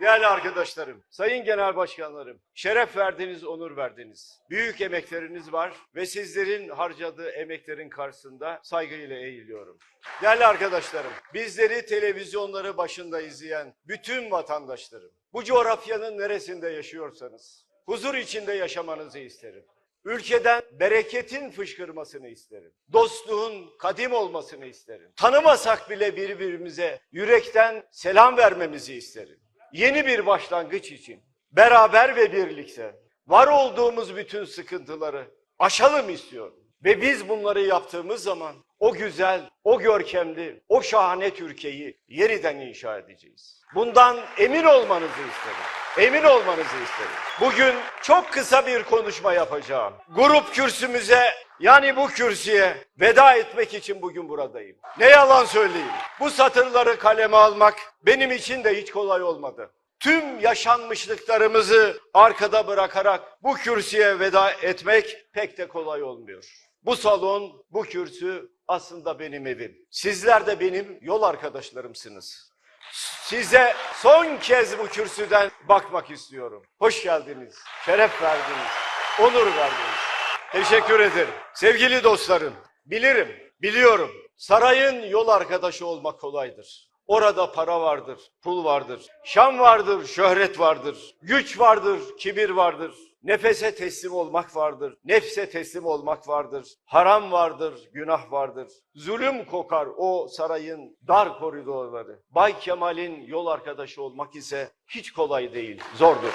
Değerli arkadaşlarım, sayın genel başkanlarım, şeref verdiniz, onur verdiniz. Büyük emekleriniz var ve sizlerin harcadığı emeklerin karşısında saygıyla eğiliyorum. Değerli arkadaşlarım, bizleri televizyonları başında izleyen bütün vatandaşlarım, bu coğrafyanın neresinde yaşıyorsanız, huzur içinde yaşamanızı isterim. Ülkeden bereketin fışkırmasını isterim. Dostluğun kadim olmasını isterim. Tanımasak bile birbirimize yürekten selam vermemizi isterim. Yeni bir başlangıç için beraber ve birlikte var olduğumuz bütün sıkıntıları aşalım istiyorum. Ve biz bunları yaptığımız zaman o güzel, o görkemli, o şahane Türkiye'yi yeniden inşa edeceğiz. Bundan emin olmanızı isterim. Emin olmanızı isterim. Bugün çok kısa bir konuşma yapacağım. Grup kürsümüze yani bu kürsüye veda etmek için bugün buradayım. Ne yalan söyleyeyim. Bu satırları kaleme almak benim için de hiç kolay olmadı. Tüm yaşanmışlıklarımızı arkada bırakarak bu kürsüye veda etmek pek de kolay olmuyor. Bu salon, bu kürsü aslında benim evim. Sizler de benim yol arkadaşlarımsınız. Size son kez bu kürsüden bakmak istiyorum. Hoş geldiniz, şeref verdiniz, onur verdiniz. Teşekkür ederim. Sevgili dostlarım, bilirim, biliyorum. Sarayın yol arkadaşı olmak kolaydır. Orada para vardır, pul vardır, şan vardır, şöhret vardır, güç vardır, kibir vardır. Nefese teslim olmak vardır, nefse teslim olmak vardır, haram vardır, günah vardır. Zulüm kokar o sarayın dar koridorları. Bay Kemal'in yol arkadaşı olmak ise hiç kolay değil, zordur.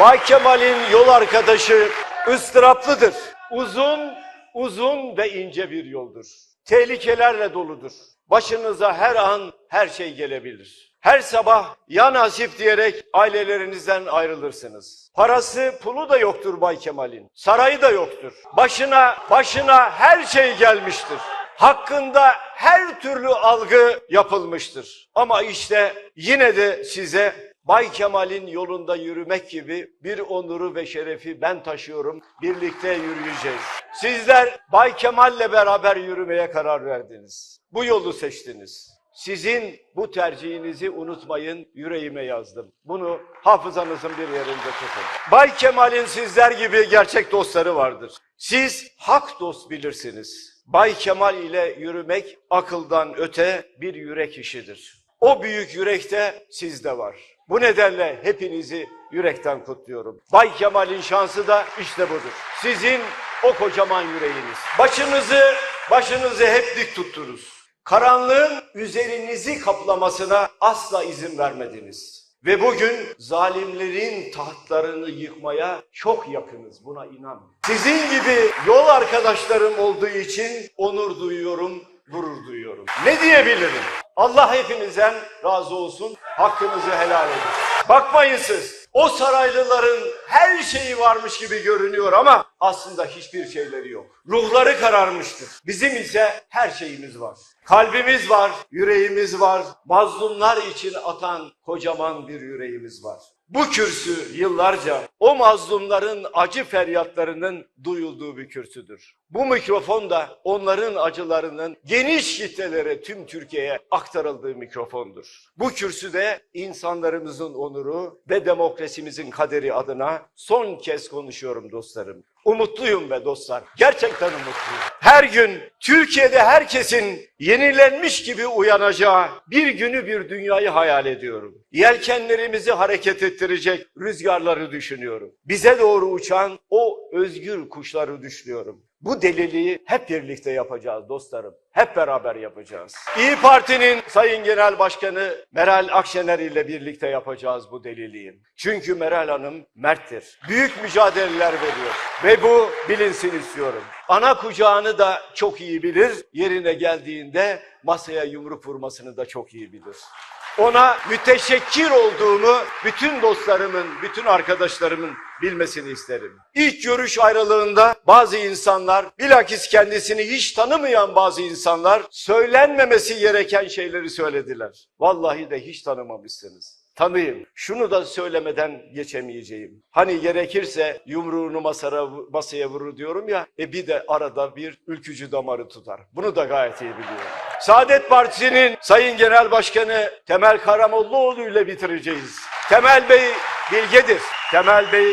Bay Kemal'in yol arkadaşı ıstıraplıdır. Uzun, uzun ve ince bir yoldur. Tehlikelerle doludur. Başınıza her an her şey gelebilir. Her sabah ya nasip diyerek ailelerinizden ayrılırsınız. Parası pulu da yoktur Bay Kemal'in. Sarayı da yoktur. Başına başına her şey gelmiştir. Hakkında her türlü algı yapılmıştır. Ama işte yine de size Bay Kemal'in yolunda yürümek gibi bir onuru ve şerefi ben taşıyorum. Birlikte yürüyeceğiz. Sizler Bay Kemal'le beraber yürümeye karar verdiniz. Bu yolu seçtiniz. Sizin bu tercihinizi unutmayın, yüreğime yazdım. Bunu hafızanızın bir yerinde tutun. Bay Kemal'in sizler gibi gerçek dostları vardır. Siz hak dost bilirsiniz. Bay Kemal ile yürümek akıldan öte bir yürek işidir. O büyük yürekte sizde var. Bu nedenle hepinizi yürekten kutluyorum. Bay Kemal'in şansı da işte budur. Sizin o kocaman yüreğiniz. Başınızı, başınızı hep dik tuttunuz. Karanlığın üzerinizi kaplamasına asla izin vermediniz. Ve bugün zalimlerin tahtlarını yıkmaya çok yakınız buna inan. Sizin gibi yol arkadaşlarım olduğu için onur duyuyorum, gurur duyuyorum. Ne diyebilirim? Allah hepinizden razı olsun. Hakkınızı helal edin. Bakmayın siz. O saraylıların her şeyi varmış gibi görünüyor ama aslında hiçbir şeyleri yok. Ruhları kararmıştır. Bizim ise her şeyimiz var. Kalbimiz var, yüreğimiz var. Mazlumlar için atan kocaman bir yüreğimiz var. Bu kürsü yıllarca o mazlumların acı feryatlarının duyulduğu bir kürsüdür. Bu mikrofon da onların acılarının geniş kitlelere tüm Türkiye'ye aktarıldığı mikrofondur. Bu kürsüde insanlarımızın onuru ve demokrasimizin kaderi adına son kez konuşuyorum dostlarım. Umutluyum be dostlar. Gerçekten umutluyum. Her gün Türkiye'de herkesin yenilenmiş gibi uyanacağı bir günü bir dünyayı hayal ediyorum. Yelkenlerimizi hareket ettirecek rüzgarları düşünüyorum. Bize doğru uçan o özgür kuşları düşünüyorum. Bu deliliği hep birlikte yapacağız dostlarım. Hep beraber yapacağız. İyi Parti'nin Sayın Genel Başkanı Meral Akşener ile birlikte yapacağız bu deliliği. Çünkü Meral Hanım merttir. Büyük mücadeleler veriyor. Ve bu bilinsin istiyorum. Ana kucağını da çok iyi bilir. Yerine geldiğinde masaya yumruk vurmasını da çok iyi bilir. Ona müteşekkir olduğumu bütün dostlarımın, bütün arkadaşlarımın bilmesini isterim. İlk görüş ayrılığında bazı insanlar, bilakis kendisini hiç tanımayan bazı insanlar söylenmemesi gereken şeyleri söylediler. Vallahi de hiç tanımamışsınız. Tanıyın. Şunu da söylemeden geçemeyeceğim. Hani gerekirse yumruğunu masara, masaya vurur diyorum ya. E bir de arada bir ülkücü damarı tutar. Bunu da gayet iyi biliyorum. Saadet Partisi'nin Sayın Genel Başkanı Temel Karamollaoğlu ile bitireceğiz. Temel Bey bilgedir. Temel Bey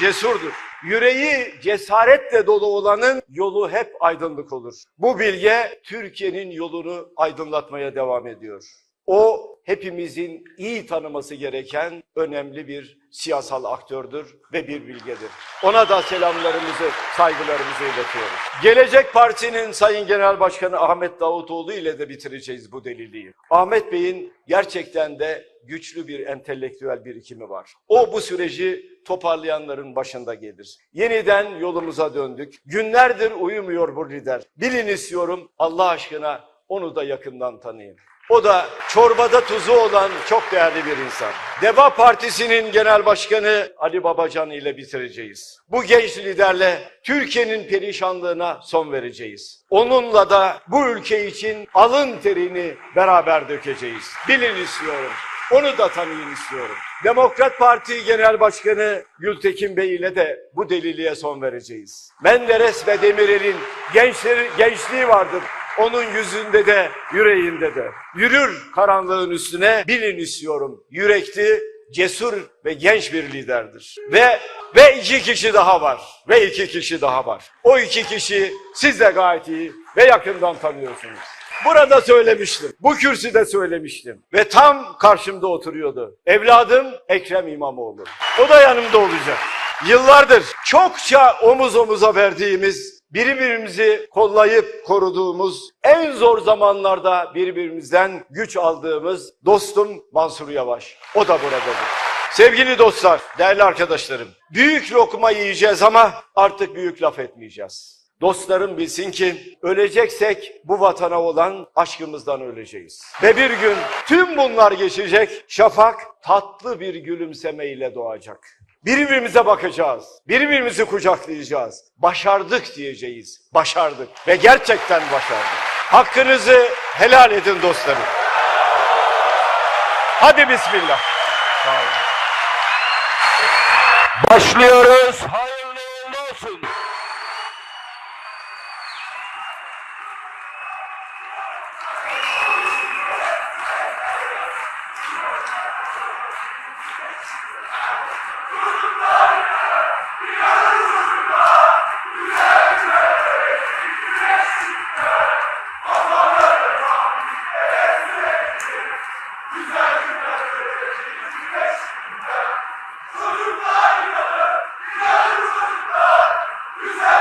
cesurdur. Yüreği cesaretle dolu olanın yolu hep aydınlık olur. Bu bilge Türkiye'nin yolunu aydınlatmaya devam ediyor. O hepimizin iyi tanıması gereken önemli bir siyasal aktördür ve bir bilgedir. Ona da selamlarımızı, saygılarımızı iletiyoruz. Gelecek Parti'nin Sayın Genel Başkanı Ahmet Davutoğlu ile de bitireceğiz bu deliliği. Ahmet Bey'in gerçekten de güçlü bir entelektüel birikimi var. O bu süreci toparlayanların başında gelir. Yeniden yolumuza döndük. Günlerdir uyumuyor bu lider. Bilin istiyorum Allah aşkına onu da yakından tanıyın. O da çorbada tuzu olan çok değerli bir insan. Deva Partisi'nin genel başkanı Ali Babacan ile bitireceğiz. Bu genç liderle Türkiye'nin perişanlığına son vereceğiz. Onunla da bu ülke için alın terini beraber dökeceğiz. Bilin istiyorum. Onu da tanıyın istiyorum. Demokrat Parti Genel Başkanı Gültekin Bey ile de bu deliliğe son vereceğiz. Menderes ve Demirel'in gençleri, gençliği vardır. Onun yüzünde de yüreğinde de. Yürür karanlığın üstüne bilin istiyorum. Yürekli, cesur ve genç bir liderdir. Ve ve iki kişi daha var. Ve iki kişi daha var. O iki kişi siz de gayet iyi ve yakından tanıyorsunuz. Burada söylemiştim. Bu kürsüde söylemiştim. Ve tam karşımda oturuyordu. Evladım Ekrem İmamoğlu. O da yanımda olacak. Yıllardır çokça omuz omuza verdiğimiz, birbirimizi kollayıp koruduğumuz, en zor zamanlarda birbirimizden güç aldığımız dostum Mansur Yavaş. O da buradadır. Sevgili dostlar, değerli arkadaşlarım, büyük lokma yiyeceğiz ama artık büyük laf etmeyeceğiz. Dostlarım bilsin ki öleceksek bu vatana olan aşkımızdan öleceğiz. Ve bir gün tüm bunlar geçecek, şafak tatlı bir gülümsemeyle doğacak. Birbirimize bakacağız, birbirimizi kucaklayacağız. Başardık diyeceğiz, başardık ve gerçekten başardık. Hakkınızı helal edin dostlarım. Hadi bismillah. Sağ olun. Başlıyoruz. Reset!